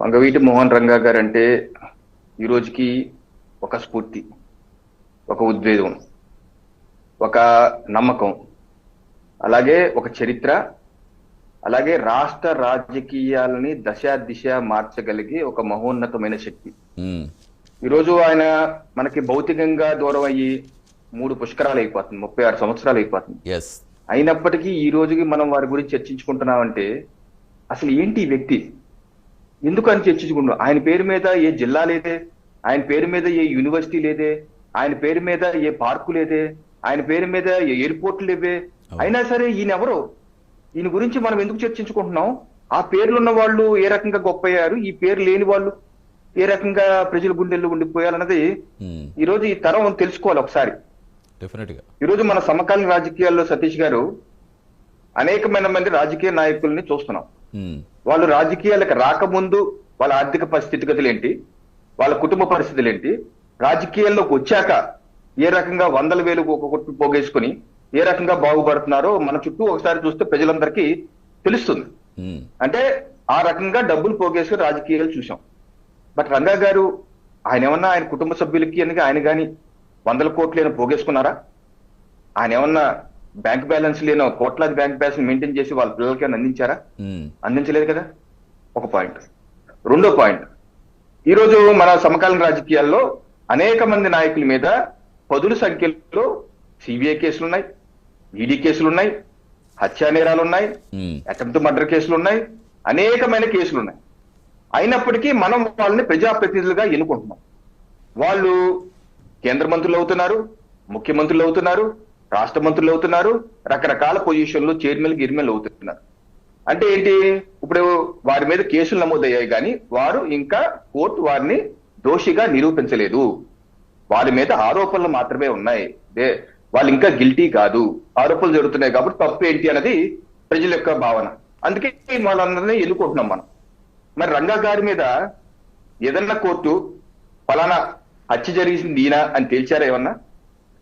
మంగవీటి మోహన్ రంగా గారు అంటే ఈ రోజుకి ఒక స్ఫూర్తి ఒక ఉద్వేగం ఒక నమ్మకం అలాగే ఒక చరిత్ర అలాగే రాష్ట్ర రాజకీయాలని దశ దిశ మార్చగలిగే ఒక మహోన్నతమైన శక్తి. ఈరోజు ఆయన మనకి భౌతికంగా దూరం అయ్యి మూడు పుష్కరాలు అయిపోతుంది ముప్పై ఆరు సంవత్సరాలు అయిపోతుంది. అయినప్పటికీ ఈ రోజుకి మనం వారి గురించి చర్చించుకుంటున్నామంటే అసలు ఏంటి ఈ వ్యక్తి? ఎందుకు అని చర్చించుకుంటున్నాం ఆయన పేరు మీద ఏ జిల్లా లేదే? ఆయన పేరు మీద ఏ యూనివర్సిటీ లేదే? ఆయన పేరు మీద ఏ పార్కు లేదే? ఆయన పేరు మీద ఏ ఎయిర్పోర్ట్ లేవే? అయినా సరే ఈయన ఎవరు? ఈయన గురించి మనం ఎందుకు చర్చించుకుంటున్నాం? ఆ పేర్లు ఉన్న వాళ్ళు ఏ రకంగా గొప్ప అయ్యారు? ఈ పేరు లేని వాళ్ళు ఏ రకంగా ప్రజల గుండెల్లో ఉండిపోయాలన్నది ఈ రోజు ఈ తరం తెలుసుకోవాలి ఒకసారి. ఈ రోజు మన సమకాలీన రాజకీయాల్లో సతీష్ గారు అనేకమైన మంది రాజకీయ నాయకుల్ని చూస్తున్నాం. వాళ్ళు రాజకీయాలకు రాకముందు వాళ్ళ ఆర్థిక పరిస్థితిగతులు ఏంటి? వాళ్ళ కుటుంబ పరిస్థితులు ఏంటి? రాజకీయాల్లోకి వచ్చాక ఏ రకంగా వందల వేలు ఒక కొట్టు పోగేసుకుని ఏ రకంగా బాగుపడుతున్నారో మన చుట్టూ ఒకసారి చూస్తే ప్రజలందరికీ తెలుస్తుంది. ఉమ్, అంటే ఆ రకంగా డబ్బులు పోగేసుకుని రాజకీయాలు చూసాం. బట్ రంగా గారు ఆయన ఏమన్నా ఆయన కుటుంబ సభ్యులకి అని ఆయన గాని వందల కోట్లు ఏమైనా పోగేసుకున్నారా? ఆయన ఏమన్నా బ్యాంక్ బ్యాలెన్స్ లేనో కోట్లాది బ్యాంక్ బ్యాలెన్స్ మెయింటైన్ చేసి వాళ్ళ పిల్లలకి అందించారా? అందించలేదు కదా? ఒక పాయింట్. రెండో పాయింట్. ఈ రోజు మన సమకాలీన రాజకీయాల్లో అనేక మంది నాయకుల మీద పదుల సంఖ్యలో సిబిఐ కేసులు ఉన్నాయి ఈడీ కేసులు ఉన్నాయి హత్యా నేరాలు ఉన్నాయి అటెంప్ట్ మర్డర్ కేసులు ఉన్నాయి అనేకమైన కేసులు ఉన్నాయి అయినప్పటికీ మనం వాళ్ళని ప్రజాప్రతినిధులుగా ఎన్నుకుంటున్నాం. వాళ్ళు కేంద్ర మంత్రులు అవుతున్నారు ముఖ్యమంత్రులు అవుతున్నారు రాష్ట్ర మంత్రులు అవుతున్నారు రకరకాల పొజిషన్లు చైర్మన్ గిర్మెన్లు అవుతున్నారు. అంటే ఏంటి? ఇప్పుడు వారి మీద కేసులు నమోదయ్యాయి కానీ వారు ఇంకా కోర్టు వారిని దోషిగా నిరూపించలేదు. వారి మీద ఆరోపణలు మాత్రమే ఉన్నాయి. వాళ్ళు ఇంకా గిల్టీ కాదు. ఆరోపణలు జరుగుతున్నాయి కాబట్టి తప్పు ఏంటి అన్నది ప్రజల యొక్క భావన. అందుకే వాళ్ళందరినీ ఎన్నుకుంటున్నాం మనం. మరి రంగా గారి మీద ఏదన్నా కోర్టు ఫలానా హత్య జరిగింది ఈయన అని తేల్చారా ఏమన్నా?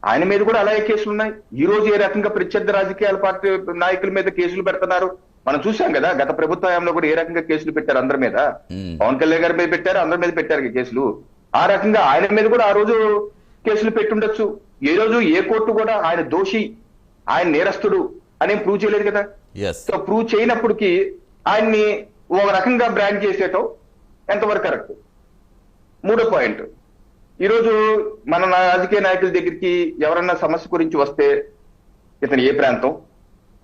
ఆయన మీద కూడా అలాగే కేసులు ఉన్నాయి. ఈ రోజు ఏ రకంగా ప్రత్యర్థి రాజకీయాల పార్టీ నాయకుల మీద కేసులు పెడుతున్నారు? మనం చూసాం కదా గత ప్రభుత్వ హయాంలో కూడా ఏ రకంగా కేసులు పెట్టారు అందరి మీద? పవన్ కళ్యాణ్ గారి మీద పెట్టారు అందరి మీద పెట్టారు కేసులు. ఆ రకంగా ఆయన మీద కూడా ఆ రోజు కేసులు పెట్టుండొచ్చు. ఏ రోజు ఏ కోర్టు కూడా ఆయన దోషి ఆయన నేరస్తుడు అని ప్రూవ్ చేయలేదు కదా? సో ప్రూవ్ చేయనప్పటికీ ఆయన్ని ఒక రకంగా బ్రాండ్ చేసేయటం ఎంతవరకు కరెక్ట్ మూడో పాయింట్ ఈరోజు మన నా- రాజకీయ నాయకుల దగ్గరికి ఎవరన్నా సమస్య గురించి వస్తే ఇతను ఏ ప్రాంతం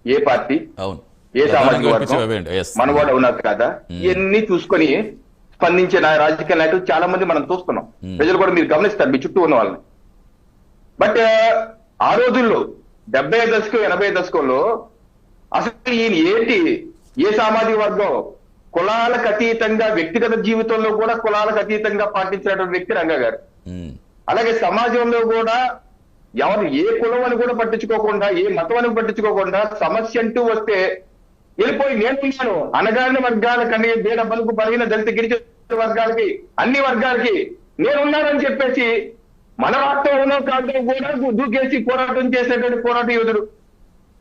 ఏ పార్టీ ఏ సామాజిక వర్గం మనవాడు అవునారు కాదా. ఇవన్నీ చూసుకొని స్పందించే నా రాజకీయ నాయకులు చాలా మంది మనం చూస్తున్నాం. Hmm. ప్రజలు కూడా మీరు గమనిస్తారు మీ చుట్టూ ఉన్న వాళ్ళని. బట్ ఆ రోజుల్లో డెబ్బై దశకం ఎనభై దశకంలో అసలు ఈయన ఏంటి? ఏ సామాజిక వర్గం? కులాలకు అతీతంగా వ్యక్తిగత జీవితంలో కూడా కులాలకు అతీతంగా పాటించినటువంటి వ్యక్తి రంగా గారు అలాగే సమాజంలో కూడా ఎవరు ఏ కులం అని కూడా పట్టించుకోకుండా ఏ మతం అని పట్టించుకోకుండా సమస్య అంటూ వస్తే వెళ్ళిపోయి నేను ఉన్నాను అనగాని వర్గాలకు అన్ని బీద బలుపు బలహీన దళిత గిరిజన వర్గాలకి అన్ని వర్గాలకి నేనున్నానని చెప్పేసి మన ఉన్న కాదు కూడా దూకేసి పోరాటం చేసేటువంటి పోరాట యోధుడు.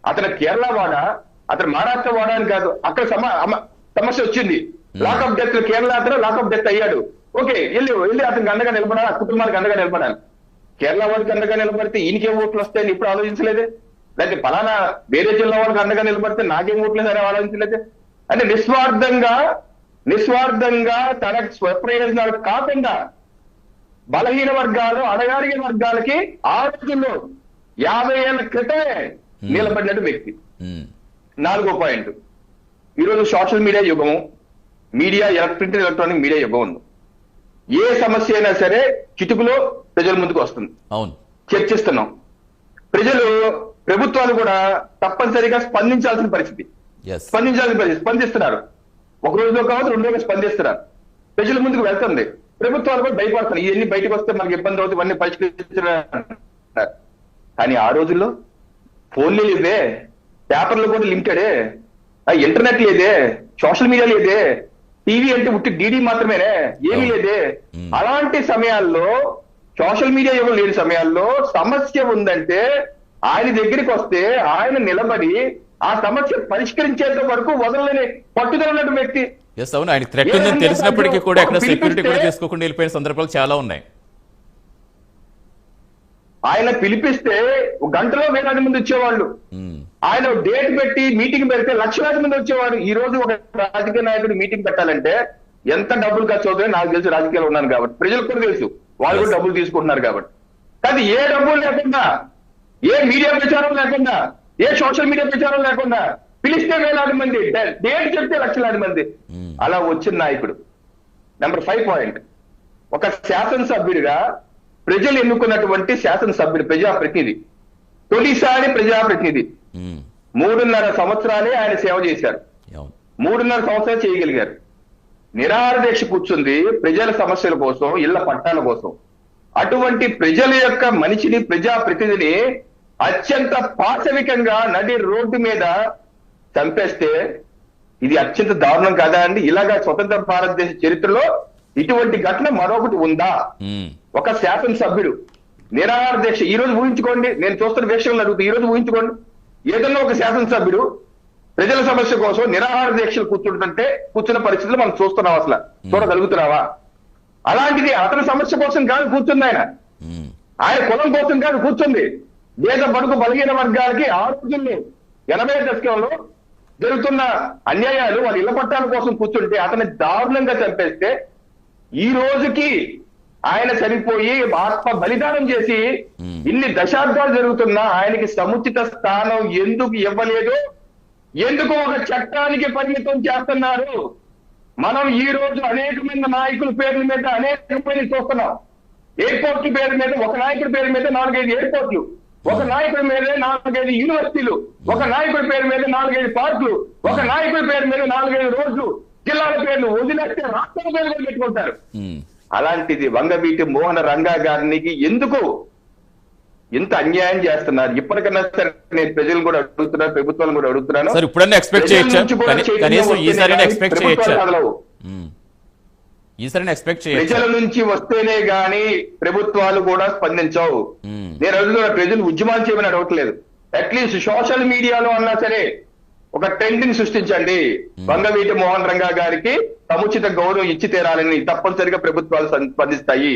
అతను కేరళ వాడ అతను మహారాష్ట్ర వాడ అని కాదు. అక్కడ సమస్య వచ్చింది. లాక్ ఆఫ్ డెత్ కేరళ అతను లాక్ ఆఫ్ డెత్ అయ్యాడు. ఓకే వెళ్ళి వెళ్ళి అతనికి అండగా నిలబడాలి ఆ కుటుంబానికి అండగా నిలబడాలి. కేరళ వాడికి అండగా నిలబడితే ఈయనకేం ఓట్లు వస్తాయని ఇప్పుడు ఆలోచించలేదే? లేకపోతే ఫలానా వేరే జిల్లా వాళ్ళకి అండగా నిలబడితే నాకేం ఓట్లు అని ఆలోచించలేదే? అంటే నిస్వార్థంగా నిస్వార్థంగా తన స్వప్రయోజనాలు కాకుండా బలహీన వర్గాలు అడగారిన వర్గాలకి ఆ రోజుల్లో యాభై ఏళ్ళ క్రితమే నిలబడినట్టు వ్యక్తి. నాలుగో పాయింట్. ఈరోజు సోషల్ మీడియా యుగము. మీడియా ఎలక్ట్రిక్ ఎలక్ట్రానిక్ మీడియా యుగం ఉంది. ఏ సమస్య అయినా సరే చిటుకులో ప్రజల ముందుకు వస్తుంది. అవును. చర్చిస్తున్నాం. ప్రజలు ప్రభుత్వాలు కూడా తప్పనిసరిగా స్పందించాల్సిన పరిస్థితి. స్పందించాల్సిన పరిస్థితి. స్పందిస్తున్నారు. ఒక రోజులో కావచ్చు రెండు రోజులు స్పందిస్తున్నారు. ప్రజల ముందుకు వెళ్తుంది. ప్రభుత్వాలు కూడా భయపడుతున్నాయి. ఇవన్నీ బయటకు వస్తే మనకి ఇబ్బంది అవుతుంది ఇవన్నీ పరిష్కరించారు? కానీ ఆ రోజుల్లో ఫోన్లు లేదే. పేపర్లు కూడా లిమిటెడే. ఇంటర్నెట్ లేదే. సోషల్ మీడియా లేదే. టీవీ అంటే ఉట్టి డీడీ మాత్రమేనే ఏమీ. లేదే. అలాంటి సమయాల్లో సోషల్ మీడియా ఎవరు లేని సమయాల్లో సమస్య ఉందంటే ఆయన దగ్గరికి వస్తే ఆయన నిలబడి ఆ సమస్య పరిష్కరించేంత వరకు వదలలేని పట్టుదల ఉన్నటువంటి వ్యక్తి ఎస్ అవును ఆయన థ్రెట్ ఉందని తెలిసినప్పటికీ కూడా ఎక్కడ సెక్యూరిటీ కూడా చేసుకోకుండా వెళ్ళిపోయిన సందర్భాలు చాలా ఉన్నాయి ఆయన పిలిపిస్తే గంటలో వేలాది మంది వచ్చేవాళ్ళు. ఆయన డేట్ పెట్టి మీటింగ్ పెడితే లక్షలాది మంది వచ్చేవాడు ఈ రోజు ఒక రాజకీయ నాయకుడు మీటింగ్ పెట్టాలంటే ఎంత డబ్బులు ఖర్చు అవుతాయో నాకు తెలుసు రాజకీయాలు ఉన్నాను కాబట్టి. ప్రజలకు కూడా తెలుసు. వాళ్ళు కూడా డబ్బులు తీసుకుంటున్నారు కాబట్టి. కానీ ఏ డబ్బులు లేకుండా ఏ మీడియా ప్రచారం లేకుండా ఏ సోషల్ మీడియా ప్రచారం లేకుండా పిలిస్తే వేలాది మంది డేట్ చెప్తే లక్షలాది మంది. అలా వచ్చిన నాయకుడు. Number five point. ఒక శాసనసభ్యుడిగా ప్రజలు ఎన్నుకున్నటువంటి శాసనసభ్యుడు ప్రజాప్రతినిధి తొలిసారి ప్రజాప్రతినిధి. మూడున్నర సంవత్సరాలే ఆయన సేవ చేశారు. మూడున్నర సంవత్సరాలు చేయగలిగారు. నిరాహార దీక్ష కూర్చుంది ప్రజల సమస్యల కోసం ఇళ్ళ పట్టాల కోసం. అటువంటి ప్రజల యొక్క మనిషిని ప్రజాప్రతినిధిని అత్యంత పాశవికంగా నడి రోడ్డు మీద చంపేస్తే ఇది అత్యంత దారుణం కాదా అండి? ఇలాగా స్వతంత్ర భారతదేశ చరిత్రలో ఇటువంటి ఘటన మరొకటి ఉందా? ఒక శాసనసభ్యుడు నిరాహార దీక్ష ఈ రోజు ఊహించుకోండి నేను చూస్తున్న వీక్షణలు అడుగుతూ ఈ రోజు ఊహించుకోండి. ఏదన్నా ఒక శాసనసభ్యుడు ప్రజల సమస్య కోసం నిరాహార దీక్షలు కూర్చుంటుంటే కూర్చున్న పరిస్థితులు మనం చూస్తున్నాం అసలు. చూడగలుగుతున్నావా? అలాంటిది అతని సమస్య కోసం కాదు కూర్చుంది ఆయన. ఆయన కులం కోసం కాదు కూర్చుంది. దేశ బడుగు బలహీన వర్గాలకి ఆ రోజుల్లో ఎనభై దశకంలో జరుగుతున్న అన్యాయాలు వాళ్ళ ఇళ్ళ పట్టాల కోసం కూర్చుంటే అతన్ని దారుణంగా చంపేస్తే ఈ రోజుకి ఆయన చనిపోయి ఆత్మ బలిదానం చేసి. ఇన్ని దశాబ్దాలు జరుగుతున్నా ఆయనకి సముచిత స్థానం ఎందుకు ఇవ్వలేదు? ఎందుకు ఒక చట్టానికి పరిమితం చేస్తున్నారు? మనం ఈ రోజు అనేకమైన నాయకుల పేర్ల మీద అనేకమైన చూస్తున్నాం. ఎయిర్పోర్ట్ల పేరు మీద ఒక నాయకుడి పేరు మీద నాలుగైదు ఎయిర్పోర్ట్లు ఒక నాయకుడి మీద నాలుగైదు యూనివర్సిటీలు ఒక నాయకుడి పేరు మీద నాలుగైదు పార్కులు ఒక నాయకుడి పేరు మీద నాలుగైదు రోడ్లు జిల్లాల పేర్లు వదిలేస్తే రాష్ట్రాల పేర్లు కూడా పెట్టుకుంటారు. అలాంటిది వంగవీటి మోహన రంగా గారికి ఎందుకు ఇంత అన్యాయం చేస్తున్నారు? ఇప్పటికన్నా సరే నేను ప్రజలు కూడా అడుగుతున్నాను ప్రభుత్వాలు కూడా అడుగుతున్నాను. సార్ ఇప్పుడన్నా ఎక్స్పెక్ట్ ప్రజల చేయొచ్చా? కనీసం కానీ ఎక్స్పెక్ట్ చేయొచ్చా? ఎక్స్పెక్ట్ ప్రజల నుంచి వస్తేనే గాని ప్రభుత్వాలు కూడా స్పందించవు. నేను అడుగుతున్న ప్రజలు ఉద్యమాలు చేయమని అడగట్లేదు. అట్లీస్ట్ సోషల్ మీడియాలో అన్నా సరే ఒక ట్రెండ్ని సృష్టించండి వంగవీటి మోహన్ రంగా గారికి సముచిత గౌరవం ఇచ్చి తీరాలని తప్పనిసరిగా ప్రభుత్వాలు స్పందిస్తాయి.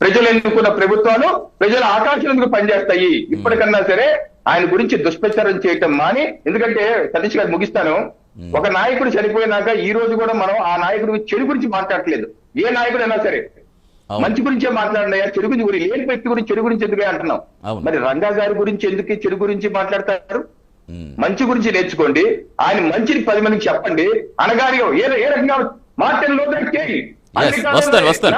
ప్రజలు ఎన్నుకున్న ప్రభుత్వాలు ప్రజల ఆకాంక్షలకు పనిచేస్తాయి. ఇప్పటికన్నా సరే ఆయన గురించి దుష్ప్రచారం చేయటం మాని ఎందుకంటే సతీష్ గారు ముగిస్తాను. ఒక నాయకుడు చనిపోయినాక ఈ రోజు కూడా మనం ఆ నాయకుడి చెడు గురించి మాట్లాడట్లేదు. ఏ నాయకుడు అయినా సరే. మంచి గురించే మాట్లాడినాయా చెడు గురించి గురి లేని వ్యక్తి గురించి చెడు గురించి ఎందుకే అంటున్నాం. మరి రంగా గారి గురించి ఎందుకు చెడు గురించి మాట్లాడతారు? మంచి గురించి నేర్చుకోండి. ఆయన మంచిని పది మందికి చెప్పండి. అనగానే ఏ ఏ రకంగా మార్టిన్ లూథర్ కింగ్? వస్తాను, వస్తాను.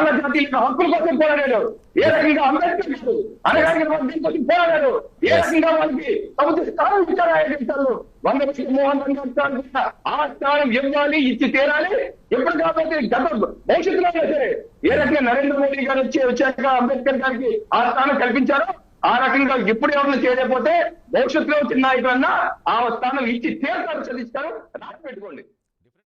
హక్కుల కోసం పోరాడాడు. ఏ రకంగా అంబేద్కర్ గారు? అనగానే కోసం పోరాడాడు. ఏ. రకంగా వాళ్ళకి సముద్ర స్థానం ఇచ్చారు ఆయన దేశాల్లో వంద మోహన్ ఇచ్చిన ఆ స్థానం ఇవ్వాలి ఇచ్చి తీరాలి. ఎప్పుడు కాబట్టి గత భవిష్యత్తులో సరే ఏ రకంగా నరేంద్ర మోడీ గారు వచ్చి వచ్చాక అంబేద్కర్ గారికి ఆ స్థానం కల్పించారో ఆ రకంగా ఇప్పుడు ఎవరిని చేయలేకపోతే భవిష్యత్తులో వచ్చిన నాయకులన్నా ఆ స్థానం ఇచ్చి తీర్చారు చదివిస్తారు. రాసి పెట్టుకోండి.